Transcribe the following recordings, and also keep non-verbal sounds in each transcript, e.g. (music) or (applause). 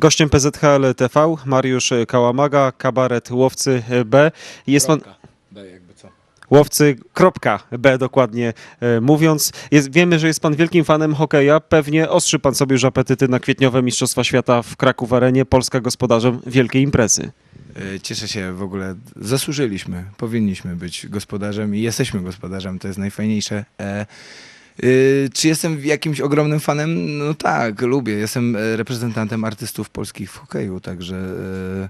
Gościem PZHL TV Mariusz Kałamaga, kabaret Łowcy B. Jest pan Daj jakby co. Łowcy kropka B dokładnie e, mówiąc. Jest, wiemy, że jest pan wielkim fanem hokeja. Pewnie ostrzy pan sobie już apetyty na kwietniowe Mistrzostwa Świata w Kraków Arenie. Polska gospodarzem wielkiej imprezy. E, Cieszę się w ogóle. Zasłużyliśmy, powinniśmy być gospodarzem i jesteśmy gospodarzem, to jest najfajniejsze. Y, czy jestem jakimś ogromnym fanem? No tak, lubię. Jestem e, reprezentantem artystów polskich w hokeju, także e,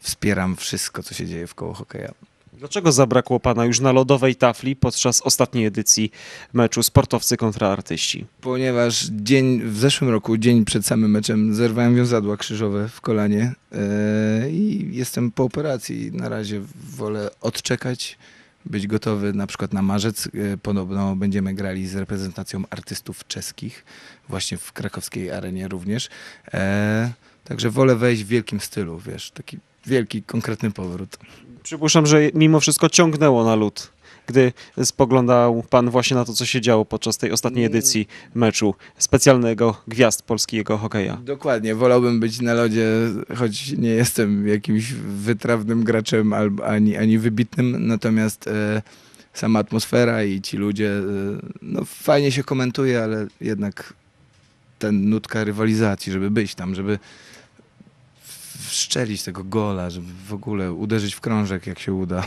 wspieram wszystko, co się dzieje w koło hokeja. Dlaczego zabrakło pana już na lodowej tafli podczas ostatniej edycji meczu sportowcy kontra artyści? Ponieważ dzień w zeszłym roku, dzień przed samym meczem, zerwałem wiązadła krzyżowe w kolanie e, i jestem po operacji. Na razie wolę odczekać, być gotowy na przykład na marzec. E, Podobno będziemy grali z reprezentacją artystów czeskich, właśnie w krakowskiej arenie również. E, Także wolę wejść w wielkim stylu, wiesz, taki wielki, konkretny powrót. Przypuszczam, że mimo wszystko ciągnęło na lód, gdy spoglądał pan właśnie na to, co się działo podczas tej ostatniej edycji meczu specjalnego gwiazd polskiego hokeja. Dokładnie, wolałbym być na lodzie, choć nie jestem jakimś wytrawnym graczem albo ani, ani wybitnym, natomiast e, sama atmosfera i ci ludzie, e, no fajnie się komentuje, ale jednak ten nutka rywalizacji, żeby być tam, żeby wszczelić tego gola, żeby w ogóle uderzyć w krążek, jak się uda.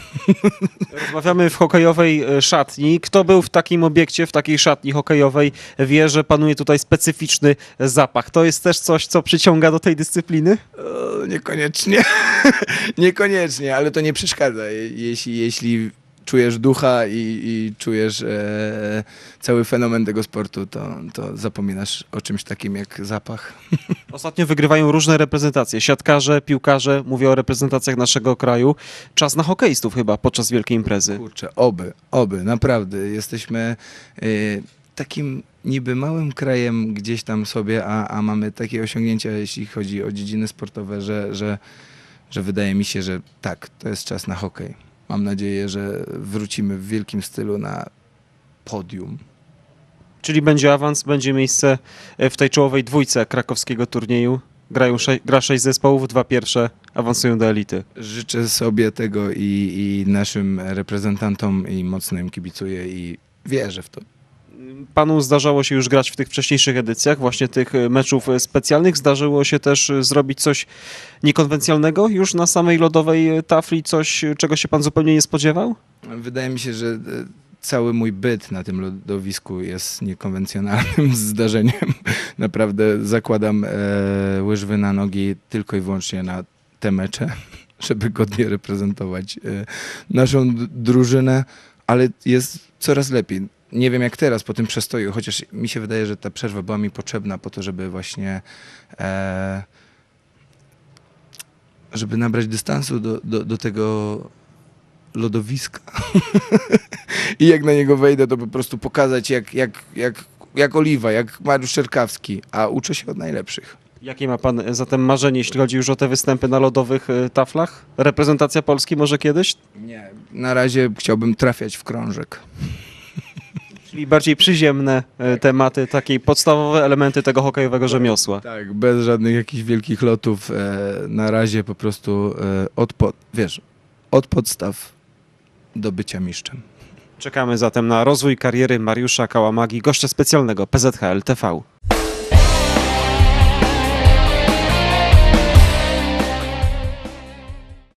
(laughs) Rozmawiamy w hokejowej e, szatni. Kto był w takim obiekcie, w takiej szatni hokejowej, wie, że panuje tutaj specyficzny zapach. To jest też coś, co przyciąga do tej dyscypliny? O, niekoniecznie. (laughs) niekoniecznie, ale to nie przeszkadza. Je- Jeśli, jeśli czujesz ducha i, i czujesz e, cały fenomen tego sportu, to, to zapominasz o czymś takim jak zapach. (laughs) Ostatnio wygrywają różne reprezentacje. Siatkarze, piłkarze, mówię o reprezentacjach naszego kraju. Czas na hokeistów chyba podczas wielkiej imprezy. Kurczę, oby, oby, naprawdę. Jesteśmy e, takim niby małym krajem gdzieś tam sobie, a, a mamy takie osiągnięcia, jeśli chodzi o dziedziny sportowe, że, że, że wydaje mi się, że tak, to jest czas na hokej. Mam nadzieję, że wrócimy w wielkim stylu na podium. Czyli będzie awans, będzie miejsce e, w tej czołowej dwójce krakowskiego turnieju. Grają sze- gra sześć zespołów, dwa pierwsze awansują do elity. Życzę sobie tego i, i naszym reprezentantom i mocno im kibicuję i wierzę w to. Panu zdarzało się już grać w tych wcześniejszych edycjach, właśnie tych e, meczów e, specjalnych. Zdarzyło się też e, zrobić coś niekonwencjonalnego już na samej lodowej tafli, coś, czego się pan zupełnie nie spodziewał? Wydaje mi się, że cały mój byt na tym lodowisku jest niekonwencjonalnym (laughs) zdarzeniem. Naprawdę zakładam łyżwy na nogi tylko i wyłącznie na te mecze, (laughs) żeby godnie reprezentować naszą drużynę, ale jest coraz lepiej. Nie wiem jak teraz po tym przestoju, chociaż mi się wydaje, że ta przerwa była mi potrzebna po to, żeby właśnie e, żeby nabrać dystansu do, do, do tego lodowiska. (laughs) I jak na niego wejdę, to po prostu pokazać jak, jak, jak, jak Oliwa, jak Mariusz Czerkawski, a uczę się od najlepszych. Jakie ma pan e, zatem marzenie, jeśli chodzi już o te występy na lodowych e, taflach? Reprezentacja Polski może kiedyś? Nie, na razie chciałbym trafiać w krążek. Czyli bardziej przyziemne e, tematy, takie podstawowe elementy tego hokejowego rzemiosła. Tak, bez żadnych jakichś wielkich lotów. E, na razie po prostu e, od, po, wiesz, od podstaw do bycia mistrzem. Czekamy zatem na rozwój kariery Mariusza Kałamagi, gościa specjalnego PZHL TV.